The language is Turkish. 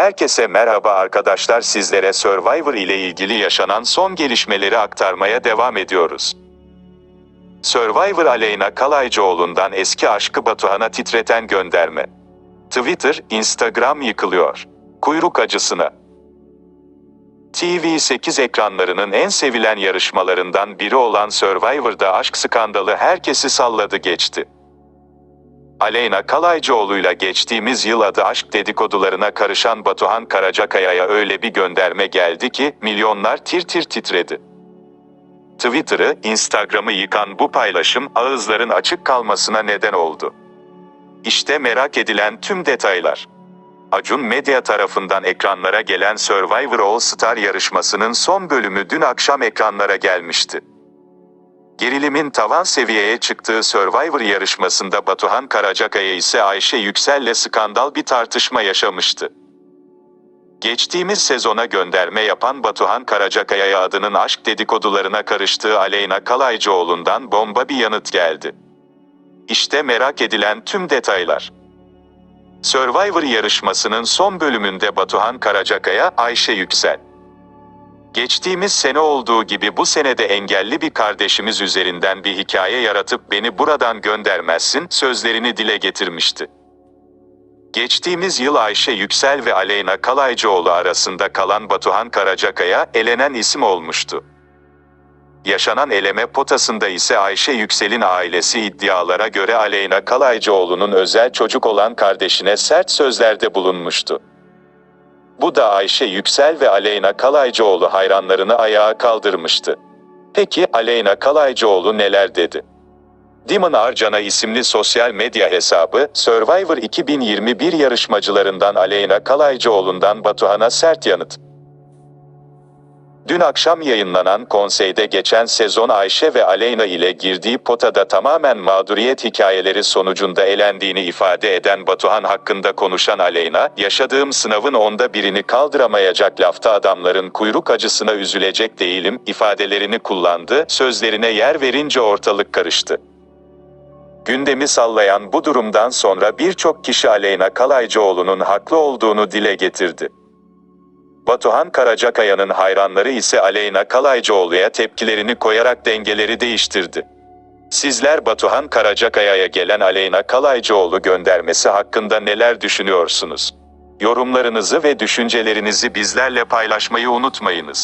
Herkese merhaba arkadaşlar sizlere Survivor ile ilgili yaşanan son gelişmeleri aktarmaya devam ediyoruz. Survivor Aleyna Kalaycıoğlu'ndan eski aşkı Batuhan'a titreten gönderme. Twitter, Instagram yıkılıyor. Kuyruk acısına. TV8 ekranlarının en sevilen yarışmalarından biri olan Survivor'da aşk skandalı herkesi salladı geçti. Aleyna Kalaycıoğlu'yla geçtiğimiz yıl adı aşk dedikodularına karışan Batuhan Karacakaya'ya öyle bir gönderme geldi ki milyonlar tir tir titredi. Twitter'ı, Instagram'ı yıkan bu paylaşım ağızların açık kalmasına neden oldu. İşte merak edilen tüm detaylar. Acun Medya tarafından ekranlara gelen Survivor All Star yarışmasının son bölümü dün akşam ekranlara gelmişti. Gerilimin tavan seviyeye çıktığı Survivor yarışmasında Batuhan Karacakaya ise Ayşe Yüksel'le skandal bir tartışma yaşamıştı. Geçtiğimiz sezona gönderme yapan Batuhan Karacakaya'ya adının aşk dedikodularına karıştığı Aleyna Kalaycıoğlu'ndan bomba bir yanıt geldi. İşte merak edilen tüm detaylar. Survivor yarışmasının son bölümünde Batuhan Karacakaya, Ayşe Yüksel. Geçtiğimiz sene olduğu gibi bu senede engelli bir kardeşimiz üzerinden bir hikaye yaratıp beni buradan göndermezsin sözlerini dile getirmişti. Geçtiğimiz yıl Ayşe Yüksel ve Aleyna Kalaycıoğlu arasında kalan Batuhan Karacakaya elenen isim olmuştu. Yaşanan eleme potasında ise Ayşe Yüksel'in ailesi iddialara göre Aleyna Kalaycıoğlu'nun özel çocuk olan kardeşine sert sözlerde bulunmuştu. Bu da Ayşe Yüksel ve Aleyna Kalaycıoğlu hayranlarını ayağa kaldırmıştı. Peki Aleyna Kalaycıoğlu neler dedi? Dimon Arcana isimli sosyal medya hesabı, Survivor 2021 yarışmacılarından Aleyna Kalaycıoğlu'ndan Batuhan'a sert yanıt. Dün akşam yayınlanan konseyde geçen sezon Ayşe ve Aleyna ile girdiği potada tamamen mağduriyet hikayeleri sonucunda elendiğini ifade eden Batuhan hakkında konuşan Aleyna, yaşadığım sınavın onda birini kaldıramayacak lafta adamların kuyruk acısına üzülecek değilim ifadelerini kullandı, sözlerine yer verince ortalık karıştı. Gündemi sallayan bu durumdan sonra birçok kişi Aleyna Kalaycıoğlu'nun haklı olduğunu dile getirdi. Batuhan Karacakaya'nın hayranları ise Aleyna Kalaycıoğlu'ya tepkilerini koyarak dengeleri değiştirdi. Sizler Batuhan Karacakaya'ya gelen Aleyna Kalaycıoğlu göndermesi hakkında neler düşünüyorsunuz? Yorumlarınızı ve düşüncelerinizi bizlerle paylaşmayı unutmayınız.